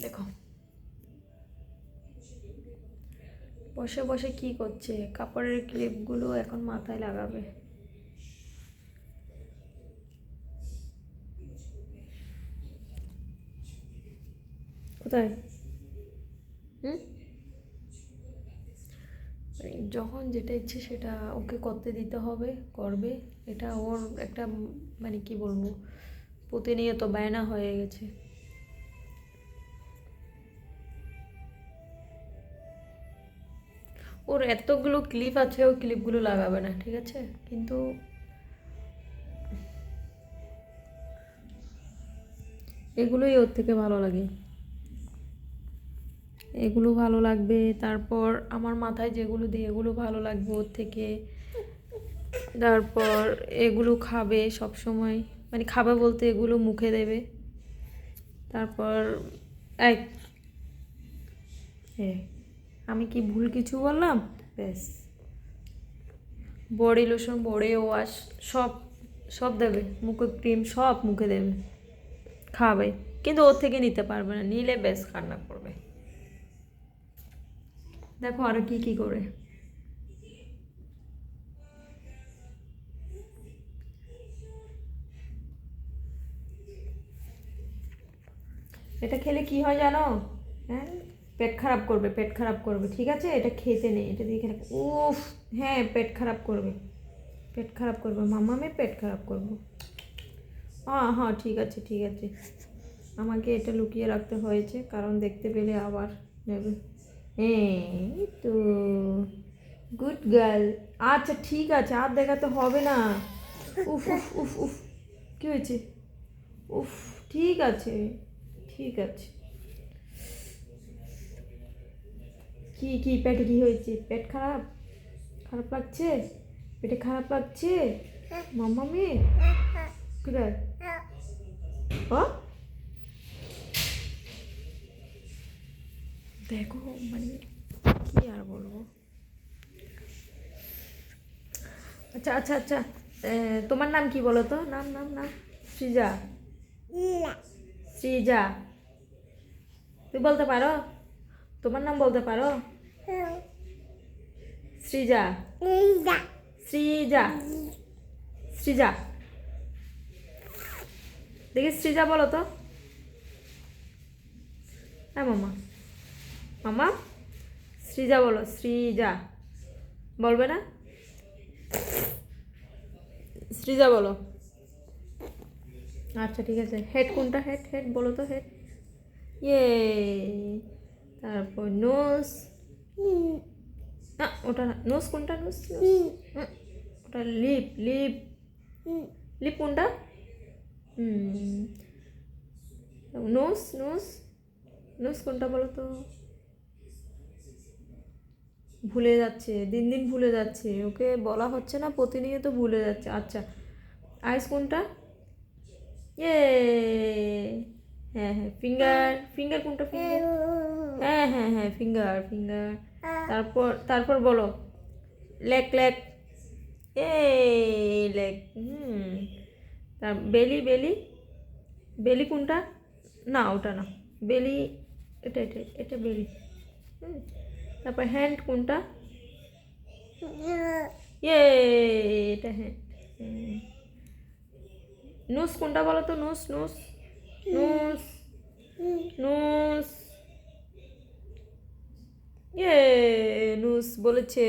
দেখো। বসে বসে কি করছে? কাপড়ের ক্লিপগুলো এখন মাথায় লাগাবে। কোথায়? হুম? যখন যেটা ইচ্ছে সেটা ওকে করতে দিতে হবে, করবে। এটা ওর একটা মানে কি বলব, প্রতিনিয়ত বায়না হয়ে গেছে। ওর এতগুলো ক্লিপ আছে ও ক্লিপগুলো লাগাবে না ঠিক আছে? কিন্তু এগুলোই ওর থেকে ভালো লাগে। এগুলো ভালো লাগবে তারপর আমার মাথায় যেগুলো দিই এগুলো ভালো লাগবে ওর থেকে। তারপর এগুলো খাবে সব সময় মানে খাবে বলতে এগুলো মুখে দেবে। তারপর এক এ, আমি কি ভুল কিছু বললাম? ব্যাস। বডি লোশন বডি ওয়াশ সব সব দেবে। মুখে ক্রিম সব মুখে দেবে। খাবে। কিন্তু ওর থেকে নিতে পারবে না। নিলে বেশ কান্না করবে। দেখো আরও কি কি করে। এটা খেলে কি হয় জানো? হ্যাঁ? পেট খারাপ করবে, পেট খারাপ করবে, ঠিক আছে? এটা খেতে নেই, এটা দিয়ে খেলে উফ হ্যাঁ পেট খারাপ করবে। পেট খারাপ করবে। মামা মামামে পেট খারাপ করব। হ্যাঁ হ্যাঁ ঠিক আছে ঠিক আছে। আমাকে এটা লুকিয়ে রাখতে হয়েছে, কারণ দেখতে পেলে আবার নেবে। এই তো, গুড গার্ল। আচ্ছা ঠিক আছে, আর দেখাতে হবে না। উফ উফ উফ উফ, কী হয়েছে? উফ, ঠিক আছে ঠিক আছে। কি কি পেটে কি হয়েছে? পেট খারাপ? খারাপ লাগছে? পেটে খারাপ লাগছে? মাম্মা মেয়ে? কোথায় ও? দেখো মানে কি আর বলব? আচ্ছা আচ্ছা আচ্ছা। তোমার নাম কি বলো তো? নাম নাম নাম। সৃজা? সৃজা? তুই বলতে পারো? তোমার নাম বলতে পারো? সৃজা। সৃজা। সৃজা। দেখি সৃজা বলো তো। হ্যাঁ মামা। মামা সৃজা বলো সৃজা। বলবে না? সৃজা বলো। আচ্ছা ঠিক আছে। হেড কোনটা? হেড হেড বলো তো হেড। ইয়ে। তারপর নোজ। না ওটা না। নোজ কোনটা? নোজ ওটা লিপ লিপ। লিপ কোনটা? হুম। Nose nose. নোজ কোনটা বলো তো? ভুলে যাচ্ছে দিন দিন ভুলে যাচ্ছে। ওকে বলা হচ্ছে না প্রতিনিয়ত ভুলে যাচ্ছে। আচ্ছা আইস কোনটা? ইয়ে! হ্যাঁ হ্যাঁ ফিঙ্গার ফিঙ্গার কোনটা ফিঙ্গার? হ্যাঁ হ্যাঁ হ্যাঁ ফিঙ্গার ফিঙ্গার তারপর তারপর বলো। Lake lake. এ লেক হুম। তার বেলি বেলি। বেলি কোনটা? না ওটা না। বেলি এটা এটা এটা বেলি। হুম। তারপর হ্যান্ড কোনটা? ইয়ে এটা হ্যান্ড নোস কোনটা বলো তো? নোস নোস। নুস। নোস। ইয়ে নুস বলেছে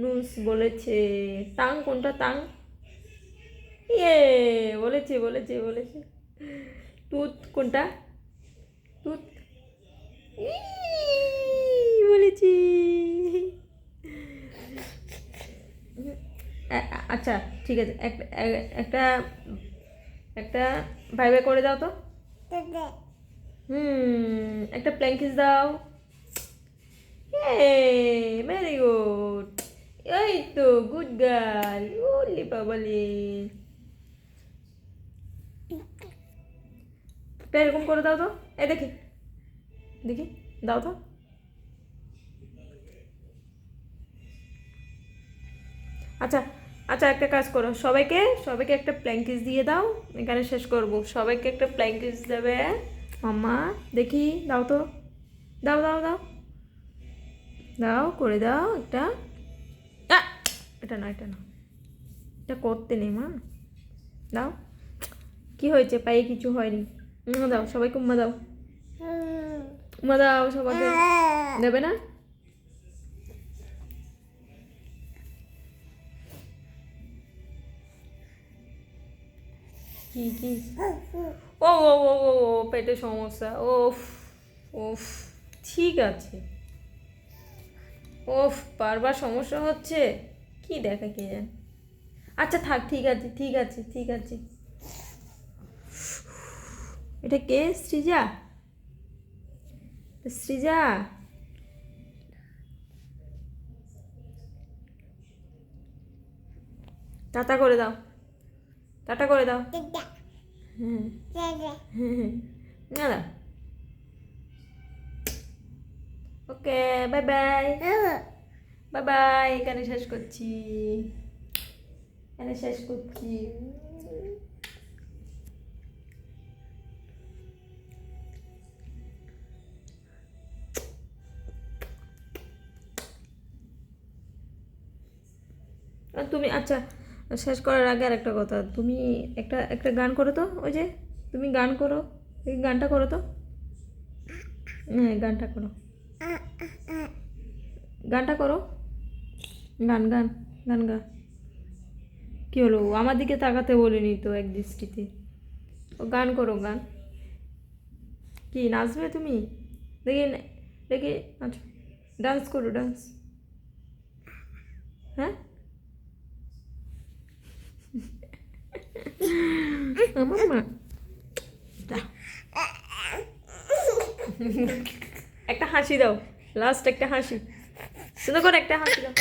নুস বলেছে টাং কোনটা টাং ইয়ে বলেছে বলেছে বলেছে। টুথ কোনটা? টুথ বলেছি। আচ্ছা ঠিক আছে। একটা একটা একটা ভাই ভাই করে দাও তো। হুম একটা প্ল্যাঙ্কিস দাও। ভেরি গুড এই তো গুড গার্ল ওলি বাবালি এরকম করে দাও তো এই দেখি দেখি দাও তো আচ্ছা আচ্ছা একটা কাজ করো। সবাইকে সবাইকে একটা প্ল্যাঙ্কিস দিয়ে দাও। এখানে শেষ করব। সবাইকে একটা প্ল্যাঙ্কিস দেবে। মাম্মা, দেখি, দাও তো। দাও দাও দাও। দাও, করে দাও একটা এটা না এটা না। এটা করতে নেই, মা। দাও। কি হয়েছে? পায়ে কিছু হয়নি। উম্মা দাও সবাইকে উম্মা দাও। উম্মা দাও সবাইকে। দেবে না? কি কি? ও ও ও ও ও, পেটে সমস্যা। ওফ ওফ। ঠিক আছে। ওফ বারবার সমস্যা হচ্ছে? কি দেখা কে জানে? আচ্ছা থাক ঠিক আছে ঠিক আছে ঠিক আছে। এটা কে? সৃজা? সৃজা? টাটা করে দাও। টাটা করে দাও। হুম না না। Okay bye bye bye bye এখানে শেষ করছি। এখানে শেষ করছি। তুমি আচ্ছা শেষ করার আগে আর একটা কথা। তুমি একটা একটা গান করো তো ওই যে তুমি গান করো গানটা করো তো। হ্যাঁ গানটা করো। গানটা করো। গান গান গান গা কী হলো? আমার দিকে তাকাতে বলিনি তো এক দৃষ্টিতে। ও গান করো, গান। কি, নাচবে তুমি? দেখি দেখি আচ্ছা ডান্স করো, ডান্স। হ্যাঁ? আমার মা। একটা হাসি দাও লাস্ট একটা হাসি সুন্দর করে একটা হাসি দাও।